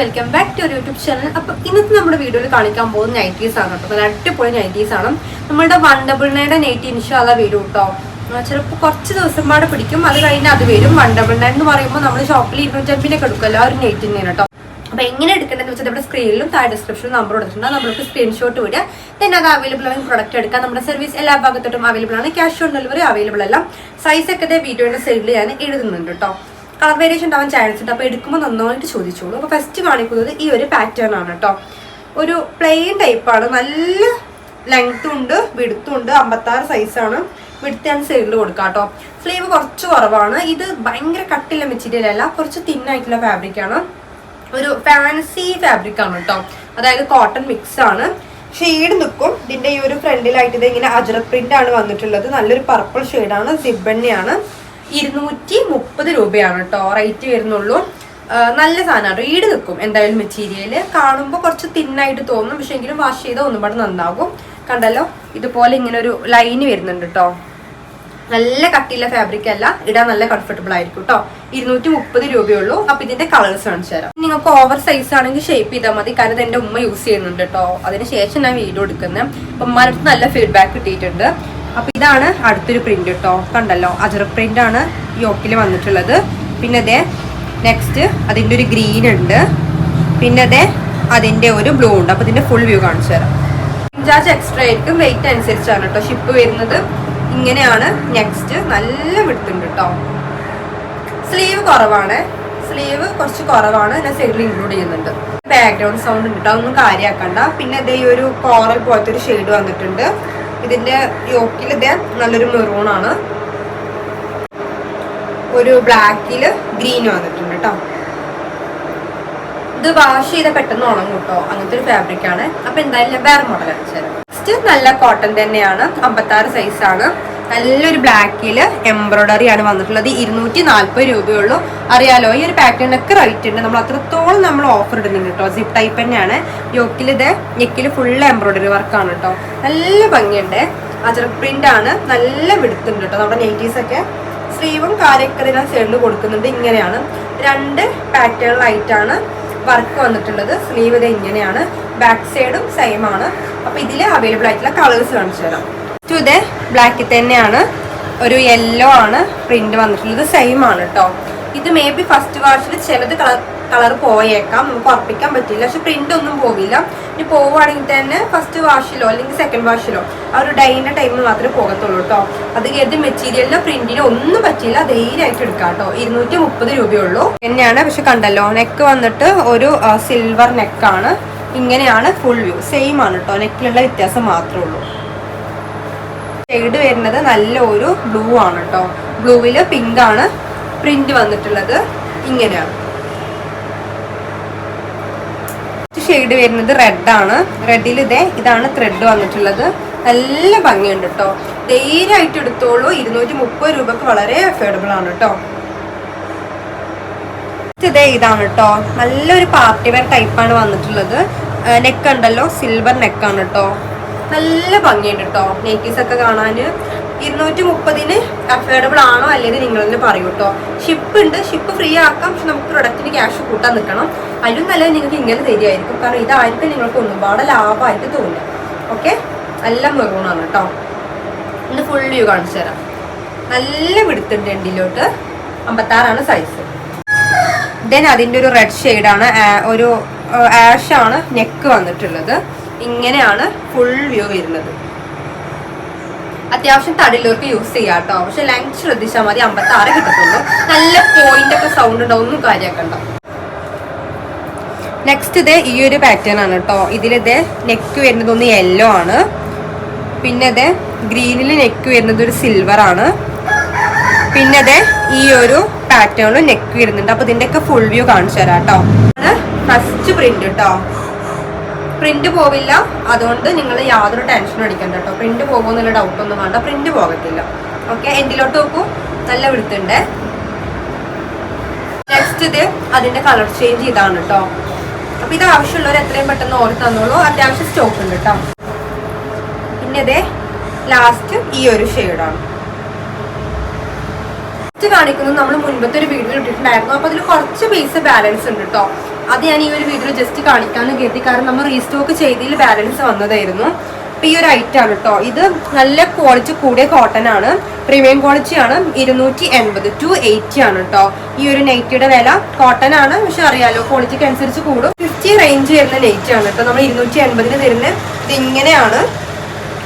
Welcome back to ഒരു YouTube channel അപ്പൊ ഇന്നത്തെ നമ്മുടെ വീഡിയോയിൽ കാണിക്കാൻ പോകുന്ന നൈറ്റീസ് ആണ് കേട്ടോ. നല്ല അടിപൊളി നൈറ്റീസ് ആണ്. നമ്മുടെ വൺ ഡബിൾ നയന്റെ നൈറ്റി ഇൻഷാല്ല വരും കേട്ടോ ചിലപ്പോൾ കുറച്ച് ദിവസം പാടെ പിടിക്കും. അത് കഴിഞ്ഞ് അത് വരും. വൺ ഡബിൾ നയൻ എന്ന് പറയുമ്പോൾ നമ്മൾ ഷോപ്പിൽ ഇരുന്നൂറ്റമ്പിനൊക്കെ എടുക്കുമല്ലോ ആ ഒരു നൈറ്റ് തന്നെയാണ് കേട്ടോ. അപ്പൊ എങ്ങനെ എടുക്കേണ്ടതെന്ന് വെച്ചാൽ നമ്മുടെ സ്ക്രീനിലും താഴെ ഡിസ്ക്രിപ്ഷനിലും നമ്പർ കൊടുത്തിട്ടുണ്ട്. നമ്മൾക്ക് സ്ക്രീൻഷോട്ട് വിടുക. ദെൻ അത് അവൈലബിൾ ആണ്. പ്രൊഡക്റ്റ് എടുക്കാം നമ്മുടെ സർവീസ് എല്ലാ ഭാഗത്തോട്ടും അവൈലബിൾ ആണ്. ക്യാഷ് ഓൺ ഡെലിവറി അവൈലബിൾ അല്ല. സൈസ് ഒക്കെ വീഡിയോയുടെ സൈഡിൽ ഞാൻ എഴുതുന്നുണ്ട് കേട്ടോ കളർ വേരിയേഷൻ ഉണ്ടാവാൻ ചാൻസ് ഉണ്ട്. അപ്പോൾ എടുക്കുമ്പോൾ നന്നായിട്ട് ചോദിച്ചോളൂ. അപ്പോൾ ഫസ്റ്റ് കാണിക്കുന്നത് ഈ ഒരു പാറ്റേൺ ആണ് കേട്ടോ ഒരു പ്ലെയിൻ ടൈപ്പാണ് നല്ല ലെങ്ത്തും ഉണ്ട് വിടുത്തും ഉണ്ട് അമ്പത്താറ് സൈസാണ് വിടുത്ത് ഞാൻ സൈഡിൽ കൊടുക്കാം കേട്ടോ സ്ലീവ് കുറച്ച് കുറവാണ്. ഇത് ഭയങ്കര കട്ടില്ല മെറ്റീരിയൽ അല്ല. കുറച്ച് തിന്നായിട്ടുള്ള ഫാബ്രിക് ആണ്. ഒരു ഫാൻസി ഫാബ്രിക് ആണ് കേട്ടോ അതായത് കോട്ടൺ മിക്സ് ആണ്. ഷെയ്ഡ് നിൽക്കും ഇതിന്റെ ഈ ഒരു ഫ്രണ്ടിലായിട്ട് ഇത് ഇങ്ങനെ അജറ പ്രിന്റ് ആണ് വന്നിട്ടുള്ളത്. നല്ലൊരു പർപ്പിൾ ഷെയ്ഡാണ് സിബണ്ണയാണ് ഇരുന്നൂറ്റി മുപ്പത് രൂപയാണ് കേട്ടോ റേറ്റ് വരുന്നുള്ളൂ. നല്ല സാധനമാണ് ഈട് നിൽക്കും എന്തായാലും മെറ്റീരിയൽ കാണുമ്പോൾ കുറച്ച് തിന്നായിട്ട് തോന്നും. പക്ഷെ എങ്കിലും വാഷ് ചെയ്താൽ ഒന്നും കൂടെ നന്നാകും. കണ്ടല്ലോ? ഇതുപോലെ ഇങ്ങനെ ഒരു ലൈന് വരുന്നുണ്ട് കേട്ടോ. നല്ല കട്ടിയുള്ള ഫാബ്രിക് അല്ല. ഇടാൻ നല്ല കംഫർട്ടബിൾ ആയിരിക്കും കേട്ടോ. ഇരുന്നൂറ്റി മുപ്പത് രൂപയുള്ളൂ. അപ്പൊ ഇതിന്റെ കളേഴ്സ് കാണിച്ചു തരാം. നിങ്ങൾക്ക് ഓവർ സൈസ് ആണെങ്കിൽ ഷേപ്പ് ചെയ്താൽ മതി. കാരണം ഇത് എന്റെ ഉമ്മ യൂസ് ചെയ്യുന്നുണ്ട് കേട്ടോ. അതിന് ശേഷം ഞാൻ വീഡിയോ എടുക്കുന്നത് അപ്പൊ ഉമ്മാരുടെ നല്ല ഫീഡ്ബാക്ക് കിട്ടിയിട്ടുണ്ട്. അപ്പൊ ഇതാണ് അടുത്തൊരു പ്രിന്റ് കേട്ടോ കണ്ടല്ലോ പ്രിന്റ് ആണ് യോക്കിൽ വന്നിട്ടുള്ളത്. പിന്നെ അതെ നെക്സ്റ്റ് അതിന്റെ ഒരു ഗ്രീൻ ഉണ്ട്. പിന്നെ അതെ അതിന്റെ ഒരു ബ്ലൂ ഉണ്ട്. അപ്പൊ ഇതിന്റെ ഫുൾ വ്യൂ കാണിച്ചു തരാം. ചാർജ് എക്സ്ട്രാ ആയിരിക്കും വെയിറ്റ് അനുസരിച്ചാണ് കേട്ടോ ഷിപ്പ് വരുന്നത് ഇങ്ങനെയാണ്. നെക്സ്റ്റ് നല്ല വിടുത്തുണ്ട് കേട്ടോ സ്ലീവ് കുറവാണ്. സ്ലീവ് കുറച്ച് കുറവാണ്. ഞാൻ സൈഡിൽ ഇൻക്ലൂഡ് ചെയ്യുന്നുണ്ട്. ബാക്ക്ഗ്രൗണ്ട് സൗണ്ട് ഉണ്ട് കേട്ടോ അതൊന്നും കാര്യമാക്കണ്ട പിന്നെ ഈ ഒരു കോറൽ പോലത്തെ ഒരു ഷെയ്ഡ് വന്നിട്ടുണ്ട്. ഇതിന്റെ യോക്കിൽ ഇതേ നല്ലൊരു മെറൂണാണ് ഒരു ബ്ലാക്കിൽ ഗ്രീൻ വന്നിട്ടുണ്ട് കേട്ടോ ഇത് വാഷ് ചെയ്ത പെട്ടെന്ന് ഉണങ്ങും കേട്ടോ അങ്ങനത്തെ ഒരു ഫാബ്രിക് ആണ്. അപ്പൊ എന്തായാലും ഞാൻ വേറെ മോഡൽ അടിച്ചുതരാം നെക്സ്റ്റ് നല്ല കോട്ടൺ തന്നെയാണ്. അമ്പത്താറ് സൈസ് ആണ്. നല്ലൊരു ബ്ലാക്കിൽ എംബ്രോയിഡറി ആണ് വന്നിട്ടുള്ളത്. ഇരുന്നൂറ്റി നാൽപ്പത് രൂപയുള്ളൂ. അറിയാലോ ഈ ഒരു പാറ്റേണൊക്കെ റൈറ്റ് ഉണ്ട്. നമ്മൾ അത്രത്തോളം നമ്മൾ ഓഫർ ഇടുന്നുണ്ട് കേട്ടോ. സിപ്പ് ടൈപ്പ് തന്നെയാണ്. യോക്കിൽ ഇത് നെക്കിൽ ഫുൾ എംബ്രോയിഡറി വർക്കാണ് കേട്ടോ. നല്ല ഭംഗിയുണ്ട്. അജർ പ്രിന്റ് ആണ്. നല്ല വിടുത്തുണ്ട് കേട്ടോ. നമ്മുടെ ഒക്കെ സ്ലീവും കാര്യമൊക്കെ ഇതിനെ സൈഡിൽ കൊടുക്കുന്നുണ്ട്. ഇങ്ങനെയാണ്. രണ്ട് പാറ്റേണിലായിട്ടാണ് വർക്ക് വന്നിട്ടുള്ളത്. സ്ലീവ് ഇത് ഇങ്ങനെയാണ്. ബാക്ക് സൈഡും സെയിം ആണ്. അപ്പൊ ഇതിൽ അവൈലബിൾ ആയിട്ടുള്ള കളേഴ്സ് കാണിച്ചു തരാം. ഇത് ബ്ലാക്കിൽ തന്നെയാണ്. ഒരു യെല്ലോ ആണ്. പ്രിന്റ് വന്നിട്ടുള്ളത്. സെയിം ആണ് കേട്ടോ ഇത് മേ ബി ഫസ്റ്റ് വാഷിൽ ചിലത് കളർ കളർ പോയേക്കാം. നമുക്ക് ഉറപ്പിക്കാൻ പറ്റില്ല. പക്ഷെ പ്രിന്റ് ഒന്നും പോകില്ല ഇനി പോവുകയാണെങ്കിൽ തന്നെ ഫസ്റ്റ് വാഷിലോ അല്ലെങ്കിൽ സെക്കൻഡ് വാഷിലോ ആ ഒരു ഡൈന്റെ ടൈമിൽ മാത്രമേ പോകത്തുള്ളൂ കേട്ടോ അത് കരുതി മെറ്റീരിയലിനോ പ്രിന്റിനോ ഒന്നും പറ്റില്ല. ധൈര്യമായിട്ട് എടുക്കാം കേട്ടോ ഇരുന്നൂറ്റി മുപ്പത് രൂപയുള്ളൂ. തന്നെയാണ് പക്ഷെ കണ്ടല്ലോ നെക്ക് വന്നിട്ട് ഒരു സിൽവർ നെക്കാണ് ഇങ്ങനെയാണ് ഫുൾ വ്യൂ സെയിം ആണ് കേട്ടോ നെക്കിലുള്ള വ്യത്യാസം മാത്രമേ ഉള്ളൂ. ഷെയ്ഡ് വരുന്നത് നല്ല ഒരു ബ്ലൂ ആണ് കേട്ടോ ബ്ലൂവിൽ പിങ്ക് ആണ് പ്രിന്റ് വന്നിട്ടുള്ളത്. ഇങ്ങനെയാണ് ഷെയ്ഡ് വരുന്നത് റെഡാണ് റെഡിൽ ഇതേ ഇതാണ് ത്രെഡ് വന്നിട്ടുള്ളത്. നല്ല ഭംഗിയുണ്ട് കേട്ടോ ധൈര്യമായിട്ട് എടുത്തോളൂ. ഇരുന്നൂറ്റി മുപ്പത് രൂപക്ക് വളരെ അഫോർഡബിൾ ആണ് കേട്ടോ ഇതേ ഇതാണ് കേട്ടോ നല്ലൊരു പാർട്ടി വെയർ ടൈപ്പാണ് വന്നിട്ടുള്ളത്. നെക്ക് ഉണ്ടല്ലോ. സിൽവർ നെക്കാണ് കേട്ടോ നല്ല ഭംഗിയുണ്ട് കേട്ടോ നെക്കീസ് ഒക്കെ കാണാൻ ഇരുന്നൂറ്റി മുപ്പതിന് അഫോർഡബിൾ ആണോ അല്ലെങ്കിൽ നിങ്ങൾ തന്നെ പറയൂ കേട്ടോ ഷിപ്പ് ഉണ്ട്. ഷിപ്പ് ഫ്രീ ആക്കാം. പക്ഷെ നമുക്ക് പ്രൊഡക്റ്റിന് ക്യാഷ് കൂട്ടാൻ നിൽക്കണം. അതിലും നല്ലത് നിങ്ങൾക്ക് ഇങ്ങനെ തരികയായിരിക്കും. കാരണം ഇതായിരിക്കും നിങ്ങൾക്ക് ഒരുപാട് ലാഭമായിട്ട് തോന്നുക. ഓക്കെ നല്ല മെറൂണാണ് കേട്ടോ ഇന്ന് ഫുൾ വ്യൂ കാണിച്ചു തരാം. നല്ല വിടുത്തുണ്ട് എണ്ടിലോട്ട് അമ്പത്താറാണ് സൈസ് ദെൻ അതിന്റെ ഒരു റെഡ് ഷെയ്ഡാണ് ഒരു ആഷാണ് നെക്ക് വന്നിട്ടുള്ളത്. ഇങ്ങനെയാണ് ഫുൾ വ്യൂ വരുന്നത്. അത്യാവശ്യം തടിലുള്ളവർക്ക് യൂസ് ചെയ്യാം കേട്ടോ പക്ഷെ ലെങ്ത് ശ്രദ്ധിച്ചാൽ മതി. അമ്പത്തി ആറ് കിട്ടത്തുള്ളൂ. നല്ല പോയിന്റ് ഒക്കെ സൗണ്ട് ഉണ്ടാവും ഒന്നും കാര്യമാക്കണ്ട നെക്സ്റ്റ് ഇത് ഈ ഒരു പാറ്റേൺ ആണ് കേട്ടോ ഇതിലിത് നെക്ക് വരുന്നത് ഒന്ന് യെല്ലോ ആണ്. പിന്നെ ഇത് ഗ്രീനിൽ നെക്ക് വരുന്നത് ഒരു സിൽവർ ആണ്. പിന്നെ ഇത് ഈ ഒരു പാറ്റേണിൽ നെക്ക് വരുന്നുണ്ട്. അപ്പൊ ഇതിന്റെ ഒക്കെ ഫുൾ വ്യൂ കാണിച്ചു തരാം കേട്ടോ ഫസ്റ്റ് പ്രിന്റ് കേട്ടോ പ്രിന്റ് പോവില്ല. അതുകൊണ്ട് നിങ്ങൾ യാതൊരു ടെൻഷനും അടിക്കണ്ട കേട്ടോ പ്രിന്റ് പോകുമെന്നുള്ള ഡൗട്ട് ഒന്നും വേണ്ട. പ്രിന്റ് പോകത്തില്ല. ഓക്കെ എൻഡിലോട്ട് നോക്കൂ. നല്ല വിടുത്തുണ്ട് നെക്സ്റ്റ് ഇത് അതിന്റെ കളർ ചേഞ്ച് ഇതാണ് കേട്ടോ അപ്പൊ ഇത് ആവശ്യമുള്ളവർ എത്രയും പെട്ടെന്ന് ഓർഡർ തന്നോളൂ. അത്യാവശ്യം സ്റ്റോക്ക് ഉണ്ട് കേട്ടോ പിന്നെ ഇത് ലാസ്റ്റ് ഈ ഒരു ഷെയ്ഡാണ് ഇത് കാണിക്കുന്നത് നമ്മൾ മുൻപത്തെ ഒരു വീഡിയോ ഇട്ടിട്ടുണ്ടായിരുന്നു. അപ്പൊ അതിൽ കുറച്ച് പൈസ ബാലൻസ് ഉണ്ട് കേട്ടോ അത് ഞാൻ ഈ ഒരു വീഡിയോ ജസ്റ്റ് കാണിക്കാൻ കരുതി. കാരണം നമ്മൾ റീസ്റ്റോക്ക് ചെയ്തതിൽ ബാലൻസ് വന്നതായിരുന്നു. അപ്പൊ ഈ ഒരു ഐറ്റം ആണ് കേട്ടോ ഇത് നല്ല ക്വാളിറ്റി കൂടിയ കോട്ടൺ ആണ്. പ്രീമിയം ക്വാളിറ്റി ആണ്. ഇരുന്നൂറ്റി എൺപത് ടു എയ്റ്റി ആണ് കേട്ടോ ഈ ഒരു നൈറ്റിയുടെ വില കോട്ടൺ ആണ്. പക്ഷെ അറിയാലോ ക്വാളിറ്റിക്ക് അനുസരിച്ച് കൂടും. ഫിഫ്റ്റി റേഞ്ച് വരുന്ന നൈറ്റ് ആണ് കേട്ടോ നമ്മൾ ഇരുന്നൂറ്റി എൺപതിന് തരുന്നത് ഇത് ഇങ്ങനെയാണ്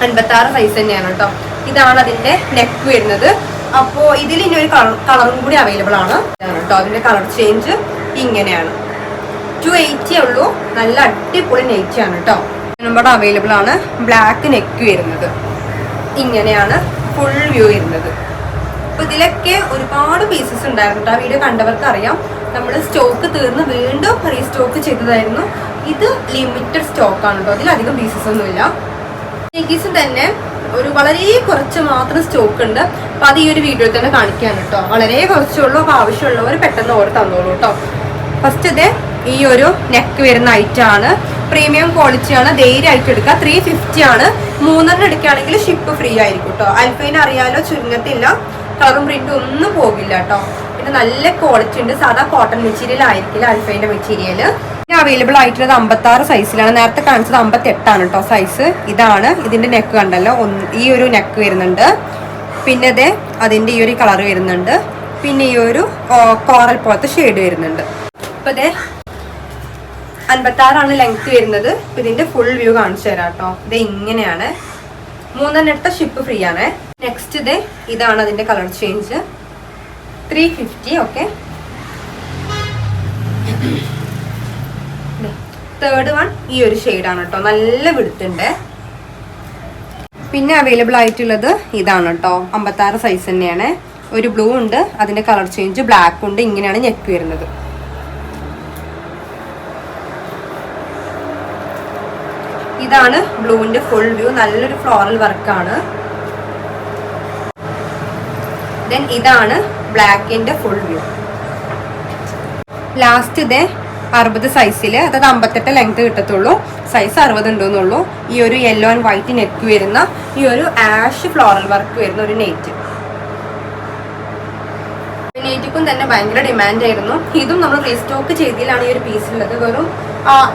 അൻപത്തി ആറ് സൈസ് തന്നെയാണ് കേട്ടോ ഇതാണ് അതിന്റെ നെക്ക് വരുന്നത്. അപ്പോ ഇതിൽ ഇനി ഒരു കളറും കൂടി അവൈലബിൾ ആണ്. കേട്ടോ അതിന്റെ കളർ ചേഞ്ച് ഇങ്ങനെയാണ്. ടു എയ്റ്റി ഉള്ളൂ. നല്ല അടിപൊളി നെയ്റ്റ് ആണ് കേട്ടോ നമ്മുടെ അവൈലബിൾ ആണ്. ബ്ലാക്ക് നെക്ക് വരുന്നത്. ഇങ്ങനെയാണ് ഫുൾ വ്യൂ വരുന്നത്. അപ്പൊ ഇതിലൊക്കെ ഒരുപാട് പീസസ് ഉണ്ടായിരുന്നു ആ വീഡിയോ കണ്ടവർക്ക് അറിയാം. നമ്മൾ സ്റ്റോക്ക് തീർന്ന് വീണ്ടും റീസ്റ്റോക്ക് ചെയ്തതായിരുന്നു. ഇത് ലിമിറ്റഡ് സ്റ്റോക്ക് ആണ് കേട്ടോ അതിലധികം പീസസ് ഒന്നുമില്ല. നെഗീസും തന്നെ ഒരു വളരെ കുറച്ച് മാത്രം സ്റ്റോക്ക് ഉണ്ട്. അപ്പൊ അത് ഈ ഒരു വീഡിയോയിൽ തന്നെ കാണിക്കാൻ കേട്ടോ വളരെ കുറച്ചുള്ളൂ അപ്പൊ ആവശ്യമുള്ളവർ പെട്ടെന്ന് ഓർഡർ തന്നോളൂ കേട്ടോ ഫസ്റ്റ് ഇത് ഈ ഒരു നെക്ക് വരുന്ന ഐറ്റം ആണ്. പ്രീമിയം ക്വാളിറ്റിയാണ് ധൈര്യമായിട്ട് എടുക്കുക. ത്രീ ഫിഫ്റ്റി ആണ്. മൂന്നെണ്ണം എടുക്കുകയാണെങ്കിൽ ഷിപ്പ് ഫ്രീ ആയിരിക്കും കേട്ടോ അൽഫൈൻ അറിയാലോ ചുരുങ്ങത്തില്ല. കളറും പ്രിന്റും ഒന്നും പോകില്ല കേട്ടോ പിന്നെ നല്ല ക്വാളിറ്റി ഉണ്ട്. സാധാ കോട്ടൺ മെറ്റീരിയൽ ആയിരിക്കില്ല അൽഫൈന്റെ മെറ്റീരിയൽ അവൈലബിൾ ആയിട്ടുള്ളത് അമ്പത്തി ആറ് സൈസിലാണ് നേരത്തെ കാണിച്ചത് അമ്പത്തി എട്ടാണ് കേട്ടോ സൈസ് ഇതാണ് ഇതിന്റെ നെക്ക് കണ്ടല്ലോ. ഈ ഒരു നെക്ക് വരുന്നുണ്ട്. പിന്നെ അതെ അതിന്റെ ഈ ഒരു കളർ വരുന്നുണ്ട്. പിന്നെ ഈ ഒരു കോറൽ പോലത്തെ ഷെയ്ഡ് വരുന്നുണ്ട്. അപ്പൊ അതെ അൻപത്തി ആറാണ് ലെങ്ത് വരുന്നത്. ഇപ്പൊ ഇതിന്റെ ഫുൾ വ്യൂ കാണിച്ചു തരാം കേട്ടോ ഇത് ഇങ്ങനെയാണ്. മൂന്നെണ്ണത്തെ ഷിപ്പ് ഫ്രീ ആണ്. നെക്സ്റ്റ് ഇത് ഇതാണ് അതിന്റെ colour change three fifty okay third one ഈ ഒരു ഷെയ്ഡാണ് കേട്ടോ നല്ല വിടുത്തുണ്ട്. പിന്നെ അവൈലബിൾ ആയിട്ടുള്ളത് ഇതാണ് കേട്ടോ അമ്പത്താറ് സൈസ് തന്നെയാണ്. ഒരു ബ്ലൂ ഉണ്ട്. അതിന്റെ കളർ ചേഞ്ച് ബ്ലാക്ക് ഉണ്ട്. ഇങ്ങനെയാണ് ഞെക്ക് വരുന്നത്. ഇതാണ് ബ്ലൂവിന്റെ ഫുൾ വ്യൂ നല്ലൊരു ഫ്ലോറൽ വർക്കാണ് ദെൻ ഇതാണ് ബ്ലാക്കിന്റെ ഫുൾ വ്യൂ ലാസ്റ്റ് ഇതേ അറുപത് സൈസിൽ അതായത് അമ്പത്തെട്ട് ലെങ്ത് കിട്ടത്തുള്ളൂ. സൈസ് അറുപത് ഉണ്ടെന്നുള്ളൂ ഈ ഒരു യെല്ലോ ആൻഡ് വൈറ്റ് നെക്ക് വരുന്ന ഈ ഒരു ആഷ് ഫ്ലോറൽ വർക്ക് വരുന്ന ഒരു നെറ്റ് നെറ്റിക്കും തന്നെ ഭയങ്കര ഡിമാൻഡ് ആയിരുന്നു. ഇതും നമ്മൾ റീസ്റ്റോക്ക് ചെയ്തതിലാണ് ഈ ഒരു പീസ് ഉള്ളത്. വെറും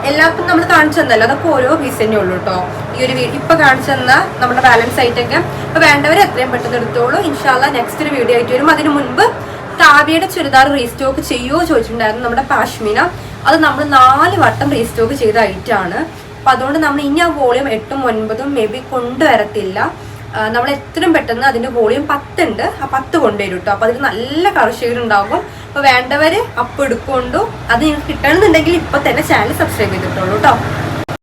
എല്ലാവർക്കും നമ്മൾ കാണിച്ചു തന്നല്ലോ. അതൊക്കെ ഓരോ പീസ് തന്നെ ഉള്ളൂ കേട്ടോ ഈ ഒരു ഇപ്പൊ കാണിച്ചു തന്ന നമ്മുടെ ബാലൻസ് ആയിട്ടൊക്കെ അപ്പൊ വേണ്ടവർ എത്രയും പെട്ടെന്ന് എടുത്തോളൂ. ഇൻഷാല്ല നെക്സ്റ്റ് ഒരു വീഡിയോ ആയിട്ട് വരും. അതിനു മുൻപ് താവിയുടെ ചുരിദാർ റീസ്റ്റോക്ക് ചെയ്യുമോ ചോദിച്ചിട്ടുണ്ടായിരുന്നു നമ്മുടെ പാഷ്മിന. അത് നമ്മൾ നാല് വട്ടം റീസ്റ്റോക്ക് ചെയ്ത ഐറ്റാണ് അപ്പൊ അതുകൊണ്ട് നമ്മൾ ഇനി ആ വോളിയം എട്ടും ഒൻപതും മേ ബി കൊണ്ടുവരത്തില്ല നമ്മൾ എത്രയും പെട്ടെന്ന് അതിന്റെ വോളിയം പത്തുണ്ട്. ആ പത്ത് കൊണ്ടുവരും കേട്ടോ അപ്പൊ അതിൽ നല്ല കർഷകരുണ്ടാകും അപ്പോൾ അപ്പൊ വേണ്ടവര് അപ്പ് എടുക്കൊണ്ടു അത് നിങ്ങൾക്ക് കിട്ടണമെന്നുണ്ടെങ്കിൽ ഇപ്പൊ തന്നെ ചാനൽ സബ്സ്ക്രൈബ് ചെയ്തിട്ടുള്ളൂ കേട്ടോ